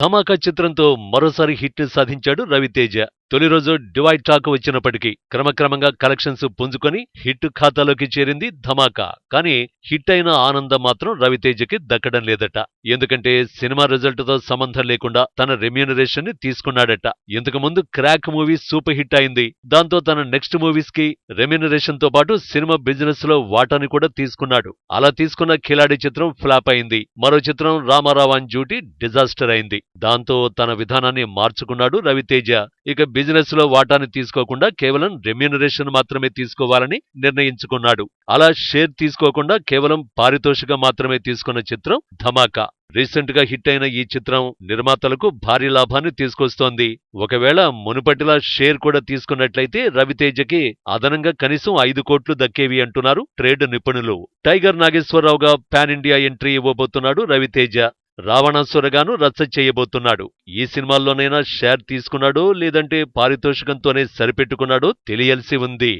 ధమాకా చిత్రంతో మరోసారి హిట్ సాధించాడు రవితేజ. తొలి రోజు డివైడ్ టాక్ వచ్చినప్పటికీ క్రమక్రమంగా కలెక్షన్స్ పుంజుకొని హిట్ ఖాతాలోకి చేరింది ధమాకా. కానీ హిట్ అయిన ఆనందం మాత్రం రవితేజకి దక్కడం లేదట. ఎందుకంటే సినిమా రిజల్ట్తో సంబంధం లేకుండా తన రెమ్యూనరేషన్ని తీసుకున్నాడట. ఇంతకు ముందు క్రాక్ మూవీ సూపర్ హిట్ అయింది. దాంతో తన నెక్స్ట్ మూవీస్కి రెమ్యూనరేషన్తో పాటు సినిమా బిజినెస్లో వాటాని కూడా తీసుకున్నాడు. అలా తీసుకున్న ఖిలాడి చిత్రం ఫ్లాప్ అయింది. మరో చిత్రం రామారావాన్ డ్యూటీ డిజాస్టర్ అయింది. దాంతో తన విధానాన్ని మార్చుకున్నాడు రవితేజ. ఇక బిజినెస్లో వాటాని తీసుకోకుండా కేవలం రెమ్యూనరేషన్ మాత్రమే తీసుకోవాలని నిర్ణయించుకున్నాడు. అలా షేర్ తీసుకోకుండా కేవలం పారితోషికం మాత్రమే తీసుకున్న చిత్రం ధమాకా. రీసెంట్గా హిట్ అయిన ఈ చిత్రం నిర్మాతలకు భారీ లాభాన్ని తీసుకొస్తోంది. ఒకవేళ మునుపటిలా షేర్ కూడా తీసుకున్నట్లయితే రవితేజకి అదనంగా కనీసం ఐదు కోట్లు దక్కేవి అంటున్నారు ట్రేడ్ నిపుణులు. టైగర్ నాగేశ్వరరావుగా పాన్ ఇండియా ఎంట్రీ ఇవ్వబోతున్నాడు రవితేజ. రావణాసురగాను రచ్చ చేయబోతున్నాడు. ఈ సినిమాల్లోనైనా షేర్ తీసుకున్నాడో లేదంటే పారితోషికంతోనే సరిపెట్టుకున్నాడో తెలియాల్సి ఉంది.